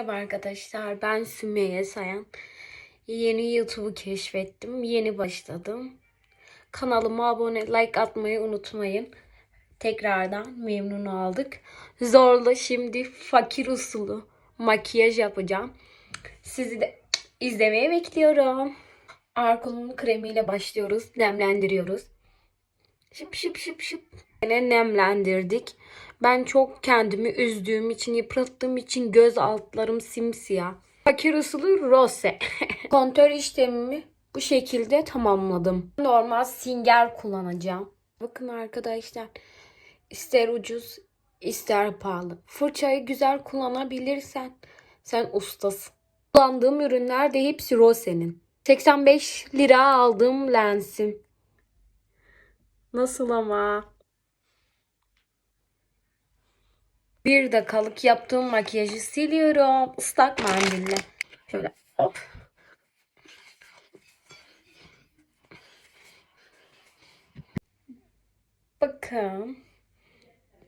Merhaba arkadaşlar, ben Sümeyye Sayan. Yeni YouTube'u keşfettim, yeni başladım. Kanalıma abone, like atmayı unutmayın. Tekrardan memnun aldık. Zorla şimdi fakir usulü makyaj yapacağım. Sizi de izlemeye bekliyorum. Arkol'un kremiyle başlıyoruz, nemlendiriyoruz. Şıp şıp şıp şıp. Yine nemlendirdik. Ben çok kendimi üzdüğüm için, yıprattığım için göz altlarım simsiyah. Fakir usulü rose. Kontör işlemimi bu şekilde tamamladım. Normal singer kullanacağım. Bakın arkadaşlar. ister ucuz, ister pahalı. Fırçayı güzel kullanabilirsen sen ustasın. Kullandığım ürünler de hepsi Rose'nin. 85 lira aldığım lensim. Nasıl ama? Bir dakikalık yaptığım makyajı siliyorum. Islak mendille. Şöyle hop. Bakın.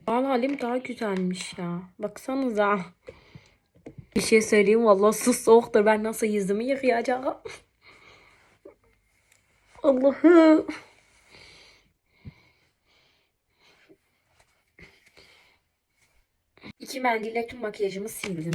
Al halim daha güzelmiş ya. Baksanıza. Bir şey söyleyeyim vallahi su soğuktur. Ben nasıl yüzümü yıkayacağım? Allah'ım. İki mendille tüm makyajımı sildim.